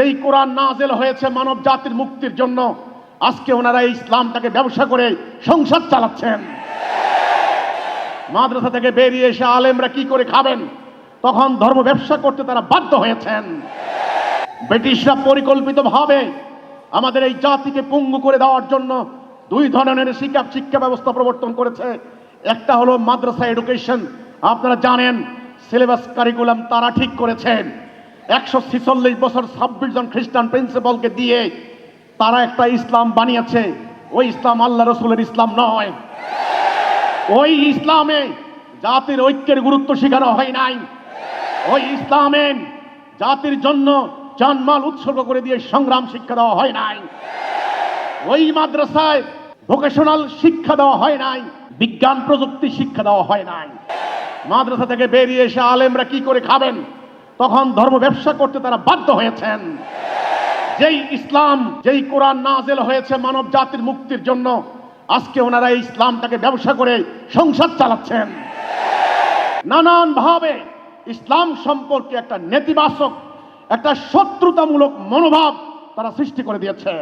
যেই কোরআন নাজেল হয়েছে মানব জাতির মুক্তির জন্য, আজকে ওনারা এই ইসলামটাকে ব্যবসা করে সংসার চালাচ্ছেন। মাদ্রাসা থেকে বেরিয়ে এসে আলেমরা কি করে খাবেন? তখন ধর্ম ব্যবসা করতে তারা বাধ্য হয়েছেন। ব্রিটিশরা পরিকল্পিতভাবে আমাদের এই জাতিকে পঙ্গু করে দেওয়ার জন্য দুই ধরনের শিক্ষা শিক্ষা ব্যবস্থা প্রবর্তন করেছে। একটা হলো মাদ্রাসা এডুকেশন। আপনারা জানেন, সিলেবাস কারিকুলাম তারা ঠিক করেছেন। একশো ছিচল্লিশ বছর ছাব্বিশ জন খ্রিস্টান প্রিন্সিপালকে দিয়ে তারা একটা ইসলাম বানিয়েছে। ওই ইসলাম আল্লাহ রসুলের ইসলাম নয়। ওই ইসলামে জাতির ঐক্যের গুরুত্ব শেখানো হয় নাই। ওই ইসলামে জাতির জন্য জানমাল উৎসর্গ করে দিয়ে সংগ্রাম শিক্ষা দেওয়া হয় নাই। ওই মাদ্রাসায় ভোকেশনাল শিক্ষা দেওয়া হয় নাই। বিজ্ঞান প্রযুক্তি শিক্ষা দেওয়া হয় নাই। মাদ্রাসা থেকে বেরিয়ে এসে আলেমরা কি করে খাবেন? তখন ধর্ম ব্যবসা করতে তারা বাধ্য হয়েছেন। যেই ইসলাম, যেই কোরআন নাজেল হয়েছে মানব জাতির মুক্তির জন্য, আজকে ওনারা এই ইসলামটাকে ব্যবসা করে সংসার চালাচ্ছেন। নানান ভাবে ইসলাম সম্পর্কে একটা নেতিবাচক, একটা শত্রুতামূলক মনোভাব তারা সৃষ্টি করে দিয়েছে।